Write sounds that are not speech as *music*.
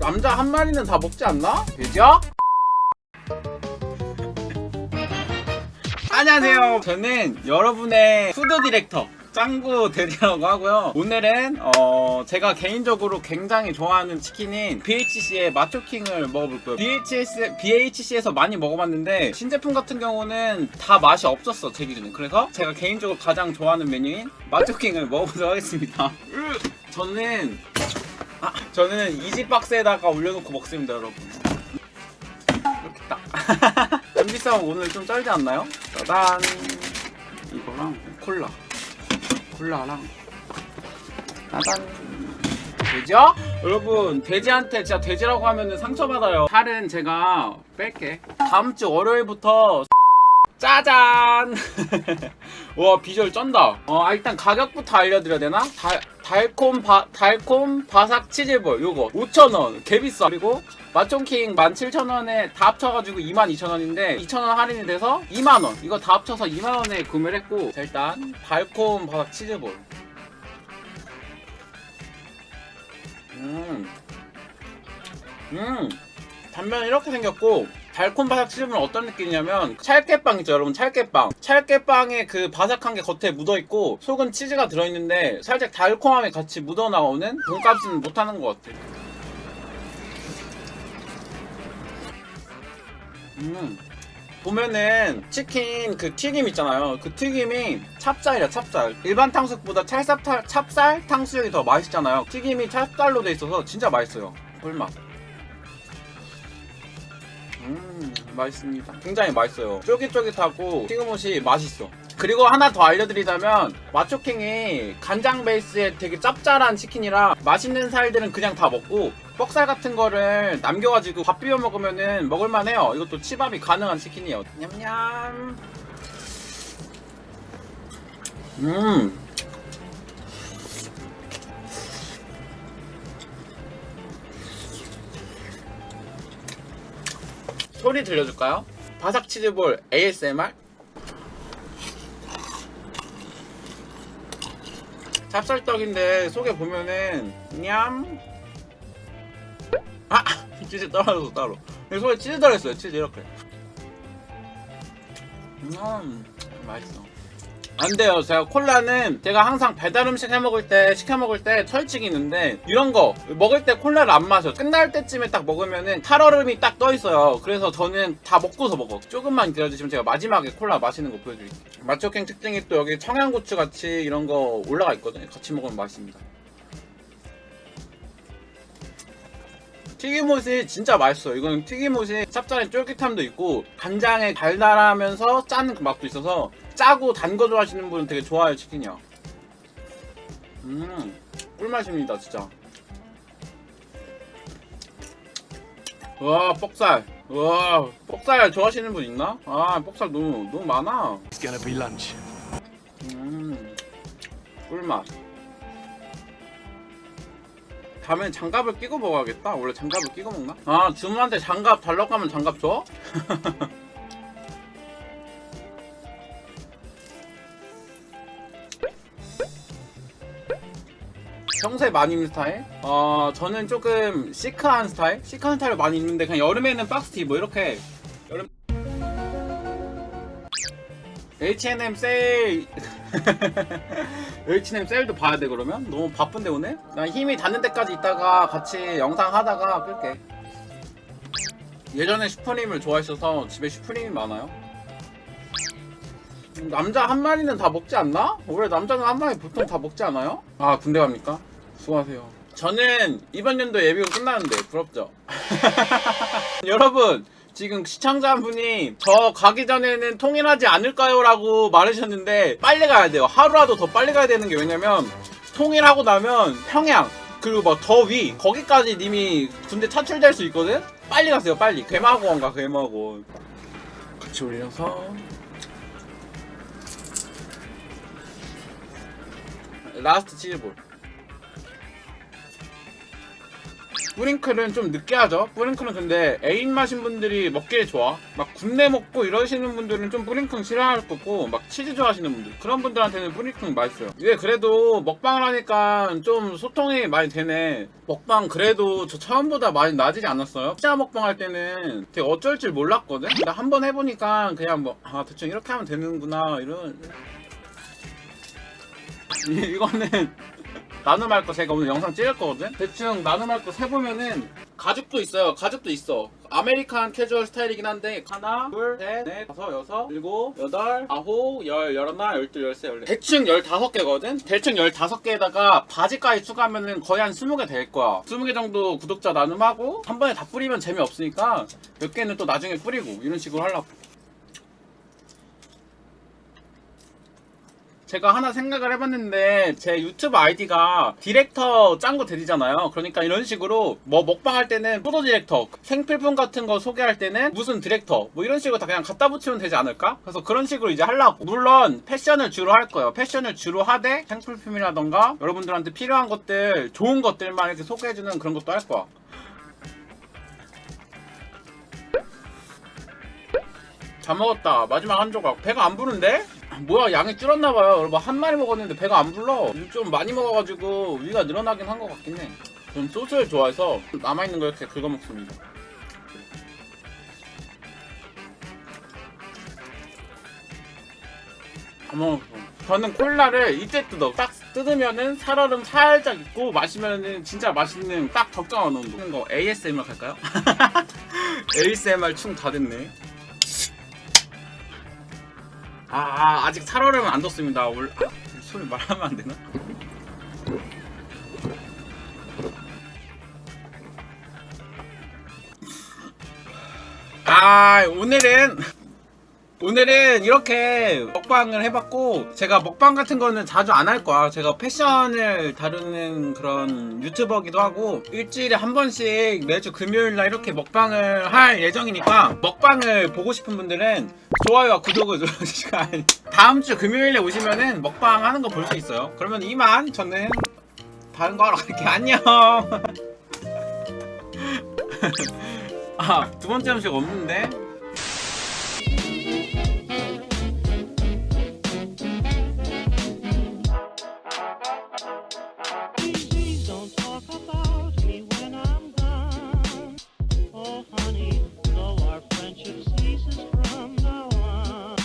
남자 한 마리는 다 먹지 않나? 되죠? *laughs* 안녕하세요. 저는 여러분의 푸드 디렉터 짱구 대리라고 하고요. 오늘은 어 제가 개인적으로 굉장히 좋아하는 치킨인 BHC의 마초킹을 먹어볼 거예요. BHS BHC에서 많이 먹어봤는데 신제품 같은 경우는 다 맛이 없었어 제 기준에. 그래서 제가 개인적으로 가장 좋아하는 메뉴인 마초킹을 먹어보도록 하겠습니다. 으, 저는 아, 저는 이지 박스에다가 올려놓고 먹습니다, 여러분. 이렇게 딱. *laughs* MD 싸움 오늘 좀 쩔지 않나요? 짜잔. 이거랑 콜라. 콜라랑. 짜잔. 돼지야? 여러분, 돼지한테 진짜 돼지라고 하면은 상처받아요. 살은 제가 뺄게. 다음 주 월요일부터 짜잔! *laughs* 와 비주얼 쩐다. 어 아, 일단 가격부터 알려드려야 되나? 달 달콤 바 달콤 바삭 치즈볼 요거 5,000원 개 비싸. 그리고 마촌킹 17,000원에 다 합쳐가지고 22,000원인데 2,000원 할인이 돼서 2만원 이거 다 합쳐서 2만원에 구매를 했고 자 일단 달콤 바삭 치즈볼 음 음. 단면은 이렇게 생겼고 달콤 바삭 치즈는 어떤 느낌이냐면 찰깨빵 있죠 여러분 찰깨빵. 찰깨빵에 그 바삭한 게 겉에 묻어있고 속은 치즈가 들어있는데 살짝 달콤함이 같이 묻어나오는 돈값은 못하는 것 같아 음 보면은 치킨 그 튀김 있잖아요. 그 튀김이 찹쌀이야 찹쌀. 일반 탕수육보다 찰쌀, 타- 찹쌀 탕수육이 더 맛있잖아요. 튀김이 찹쌀로 돼 있어서 진짜 맛있어요. 꿀맛 맛있습니다. 굉장히 맛있어요. 쫄깃쫄깃하고 튀김옷이 맛있어. 그리고 하나 더 알려드리자면 마초킹이 간장 베이스에 되게 짭짤한 치킨이라 맛있는 살들은 그냥 다 먹고 뻑살 같은 거를 남겨가지고 밥 비벼 먹으면은 먹을만해요. 이것도 치밥이 가능한 치킨이에요. 냠냠. 음 소리 들려줄까요? 바삭 치즈볼 ASMR 찹쌀떡인데 속에 보면은 냠 아! *laughs* 치즈 떨어져서 따로 속에 치즈 들어있어요 치즈 이렇게 음 맛있어 안 돼요. 제가 콜라는 제가 항상 배달 음식 해 먹을 때 시켜 먹을 때 털치기 있는데 이런 거 먹을 때 콜라를 안 마셔. 끝날 때쯤에 딱 먹으면은 탈얼음이 딱 떠 있어요. 그래서 저는 다 먹고서 먹어. 조금만 기다려주시면 제가 마지막에 콜라 마시는 거 보여드릴게요. 마초킹 특징이 또 여기 청양고추 같이 이런 거 올라가 있거든요. 같이 먹으면 맛있습니다. 튀김옷이 진짜 맛있어요. 이건 튀김옷이 짭짤한 쫄깃함도 있고 간장에 달달하면서 짠그 맛도 있어서 짜고 단 거 좋아하시는 분은 되게 좋아요 치킨이요. 음 꿀맛입니다 진짜. 와 뻑살. 와 뻑살 좋아하시는 분 있나? 아 뻑살 너무 너무 많아. It's gonna be lunch. 음 꿀맛. 다음엔 장갑을 끼고 먹어야겠다. 원래 장갑을 끼고 먹나? 아, 주문한테 장갑 달라고 하면 장갑 줘? *laughs* 평소에 많이 입는 스타일? 어, 저는 조금 시크한 스타일? 시크한 스타일을 많이 입는데 그냥 여름에는 박스티 뭐 이렇게 여름 H&M 세일 *laughs* H&M 세일도 봐야 돼 그러면? 너무 바쁜데 오늘? 난 힘이 닿는 데까지 있다가 같이 영상 하다가 끌게 예전에 슈프림을 좋아했어서 집에 슈프림이 많아요 남자 한 마리는 다 먹지 않나? 원래 남자는 한 마리 보통 다 먹지 않아요? 아 군대 갑니까? 수고하세요 저는 이번 연도 예비군 끝나는데 부럽죠? *laughs* 여러분 지금 시청자분이 저 가기 전에는 통일하지 않을까요? 라고 말하셨는데 빨리 가야 돼요 하루라도 더 빨리 가야 되는 게 왜냐면 통일하고 나면 평양 그리고 뭐더위 거기까지 님이 군대 차출될 수 있거든? 빨리 가세요 빨리 괴마고원 가 괴마고원 같이 올려서 라스트 치즈볼 뿌링클은 좀 느끼하죠. 뿌링클은 근데 애인 마신 분들이 먹기에 좋아. 막 군내 먹고 이러시는 분들은 좀 뿌링클 싫어할 거고 막 치즈 좋아하시는 분들. 그런 분들한테는 뿌링클 맛있어요. 이게 그래도 먹방을 하니까 좀 소통이 많이 되네. 먹방 그래도 저 처음보다 많이 나아지지 않았어요? 피자 먹방 할 때는 되게 어쩔 줄 몰랐거든? 근데 한 번 해보니까 그냥 뭐 아 대충 이렇게 하면 되는구나 이런. 이- 이거는 나눔할 거 제가 오늘 영상 찍을 거거든? 대충 나눔할 거 세보면은 가죽도 있어요. 가죽도 있어. 아메리칸 캐주얼 스타일이긴 한데 하나 둘 셋 넷 다섯 여섯 일곱 여덟 아홉 열 열하나 열둘 열세 열네 대충 열다섯 개거든? 대충 열다섯 개에다가 바지까지 추가하면은 거의 한 스무 개 될 거야. 스무 개 정도 구독자 나눔하고 한 번에 다 뿌리면 재미없으니까 몇 개는 또 나중에 뿌리고 이런 식으로 하려고 제가 하나 생각을 해봤는데 제 유튜브 아이디가 디렉터 짱구 대디잖아요. 그러니까 이런 식으로 뭐 먹방 할 때는 포도 디렉터, 생필품 같은 거 소개할 때는 무슨 디렉터 뭐 이런 식으로 다 그냥 갖다 붙이면 되지 않을까? 그래서 그런 식으로 이제 하려고. 물론 패션을 주로 할 거예요. 패션을 주로 하되 생필품이라던가 여러분들한테 필요한 것들, 좋은 것들만 이렇게 소개해주는 그런 것도 할 거야. 잘 먹었다. 마지막 한 조각. 배가 안 부른데? 뭐야 양이 줄었나봐요. 여러분 한 마리 먹었는데 배가 안 불러. 좀 많이 먹어가지고 위가 늘어나긴 한 것 같긴 해. 전 소스를 좋아해서 남아있는 거 이렇게 긁어 먹습니다. 다 먹었어. 저는 콜라를 이때 뜯어. 딱 뜯으면은 살얼음 살짝 있고 마시면은 진짜 맛있는 딱 적당한 온도. 하는 거 ASMR 할까요? *laughs* ASMR 충 다 됐네. 아, 아 아직 살얼음은 안 뒀습니다. 올 아, 소리 말하면 안 되나? 아 오늘은 오늘은 이렇게 먹방을 해봤고 제가 먹방 같은 거는 자주 안 할 거야. 제가 패션을 다루는 그런 유튜버기도 하고 일주일에 한 번씩 매주 금요일날 이렇게 먹방을 할 예정이니까 먹방을 보고 싶은 분들은 좋아요와 구독을 *laughs* 눌러주시고 다음 주 금요일에 오시면은 먹방 하는 거 볼 수 있어요. 그러면 이만 저는 다른 거 하러 갈게요. 안녕! *laughs* 아 두 번째 음식 없는데